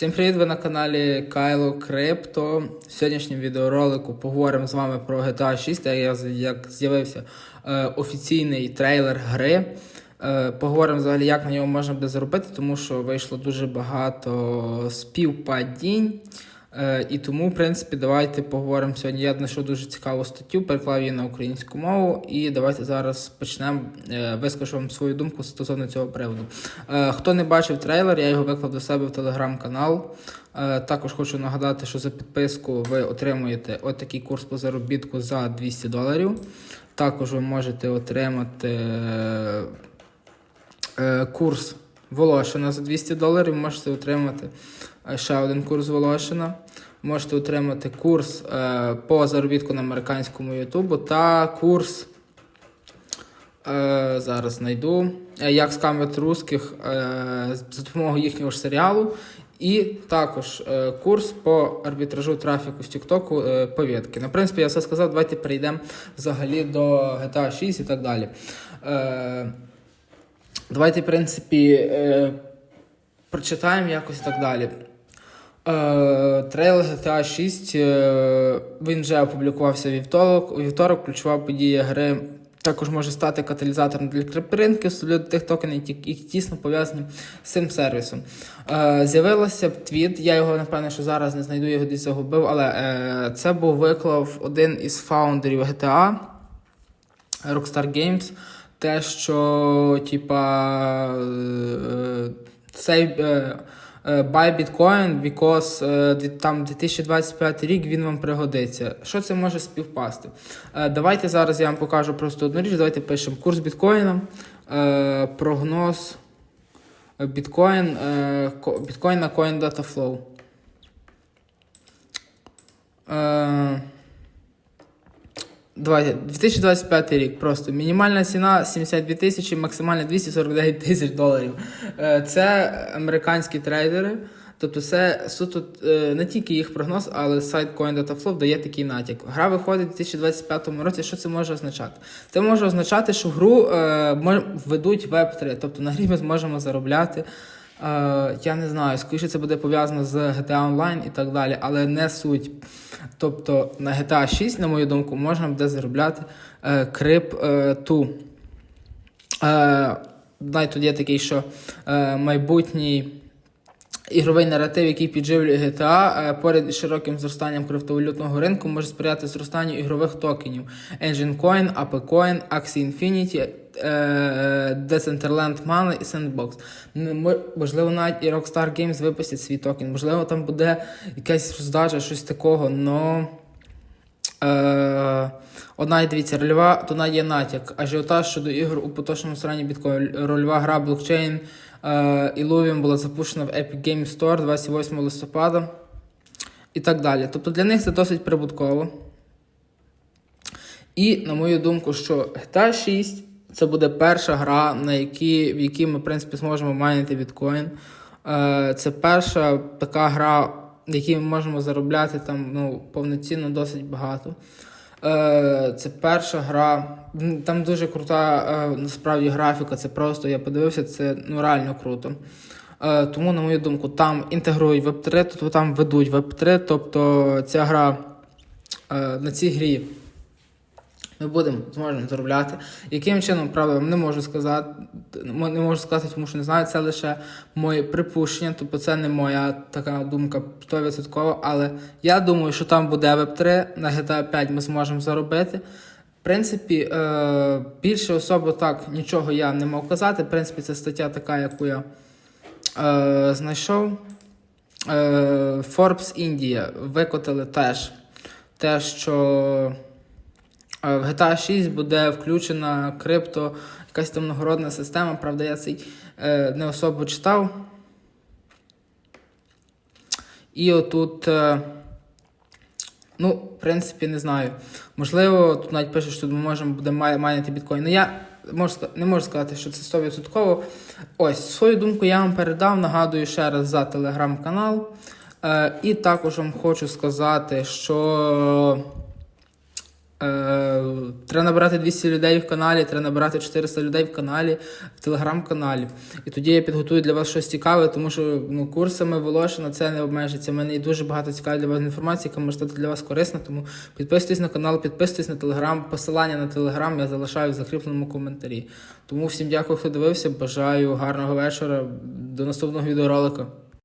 Всім привіт! Ви на каналі Кайло Крипто. В сьогоднішньому відеоролику поговоримо з вами про GTA 6, як з'явився е, офіційний трейлер гри. Е, поговоримо взагалі, як на ньому можна буде заробити, тому що вийшло дуже багато співпадінь. Е, і тому, в принципі, давайте поговоримо сьогодні. Я знайшов дуже цікаву статтю, переклав її на українську мову. І давайте зараз почнемо. Е, вискажу вам свою думку стосовно цього приводу. Е, хто не бачив трейлер, я його виклав до себе в телеграм-канал. Також хочу нагадати, що за підписку ви отримуєте отакий курс по заробітку за 200 доларів. Також ви можете отримати курс Волошина за 200 доларів. Можете отримати е, ще один курс Волошина. Можете отримати курс е, по заробітку на американському Ютубу та курс. Е, зараз знайду. е, Як скамити русських е, за допомогою їхнього ж серіалу. І також е, курс по арбітражу трафіку з Тіктоку е, повідки. В принципі, я все сказав. Давайте перейдемо взагалі до GTA 6 і так далі. Е, давайте, в принципі, е, прочитаємо якось і так далі. Е, трейлер GTA 6 е, він вже опублікувався вівторок. У вівторок ключова подія гри також може стати каталізатором для крипторинки, особливо тих токенів, які тісно пов'язані з цим сервісом. Е, з'явилося твіт, я його напевно, що зараз не знайду, його десь загубив, але е, це був виклав один із фаундерів GTA Rockstar Games. Те, що, типа, е, цей. е, е, Buy Bitcoin, because е, там 2025 рік він вам пригодиться. Що це може співпасти? Е, Давайте зараз я вам покажу просто одну річ. Давайте пишемо курс біткоїна, е, прогноз е, біткоін, е, ко- біткоін на CoinDataFlow. Е, Давайте, 2025 рік просто мінімальна ціна 72 тисячі, максимальна 249 тисяч доларів. Е, Це американські трейдери. Тобто це суто е, не тільки їх прогноз, але сайт CoinDataFlow дає такий натяк. Гра виходить у 2025 році. Що це може означати? Це може означати, що гру е, ведуть Web3, тобто на грі ми зможемо заробляти. Е, я не знаю, скоріше це буде пов'язано з GTA Online і так далі, але не суть. Тобто на GTA 6, на мою думку, можна буде заробляти е, крип е, ту. Е, навіть тут є такий, що е, майбутній ігровий наратив, який підживлює GTA, е, поряд із широким зростанням криптовалютного ринку, може сприяти зростанню ігрових токенів Engine Coin, AP Coin, Axie Infinity, е, Decentraland Money і Sandbox. Ну, Можливо, навіть і Rockstar Games випустять свій токен, можливо, там буде якась роздача, щось такого, но. Е, одна і дивіться, рольова, навіть є натяк. Ажіотаж щодо ігор у поточному срані біткоін. Рольова гра блокчейн е, Illuvium була запущена в Epic Games Store 28 листопада. І так далі. Тобто для них це досить прибутково. І, на мою думку, що GTA 6 це буде перша гра, на якій, в якій ми, в принципі, зможемо майнити біткоін. Е, це перша така гра, в якій ми можемо заробляти там ну, повноцінно досить багато. Е, це перша гра. Там дуже крута е, насправді графіка. Це просто я подивився, це ну, реально круто. Е, тому, на мою думку, там інтегрують веб 3 тобто там ведуть веб 3 тобто ця гра на цій грі ми будемо зможемо заробляти. Яким чином, правда, не можу сказати, не можу сказати, тому що не знаю, це лише моє припущення, тобто це не моя така думка 100%, але я думаю, що там буде Web3, на GTA 5 ми зможемо заробити. В принципі, е, більше особо так нічого я не мав казати. В принципі, це стаття така, яку я е, знайшов. Е, Forbes India викотили теж те, що в GTA 6 буде включена крипто, якась там нагородна система. Правда, я цей е, не особо читав. І отут, е, ну, в принципі, не знаю. Можливо, тут навіть пише, що ми можемо буде май- майнити біткоін. Ну, я можу, не можу сказати, що це 100%. Ось, свою думку я вам передав. Нагадую ще раз за телеграм-канал. Е, і також вам хочу сказати, що треба набирати 200 людей в каналі, треба набирати 400 людей в каналі, в телеграм-каналі. І тоді я підготую для вас щось цікаве, тому що ну, курсами Волошина це не обмежиться. У мене є дуже багато цікавої для вас інформації, яка може стати для вас корисна. Тому підписуйтесь на канал, підписуйтесь на телеграм. Посилання на телеграм я залишаю в закріпленому коментарі. Тому всім дякую, хто дивився. Бажаю гарного вечора. До наступного відеоролика.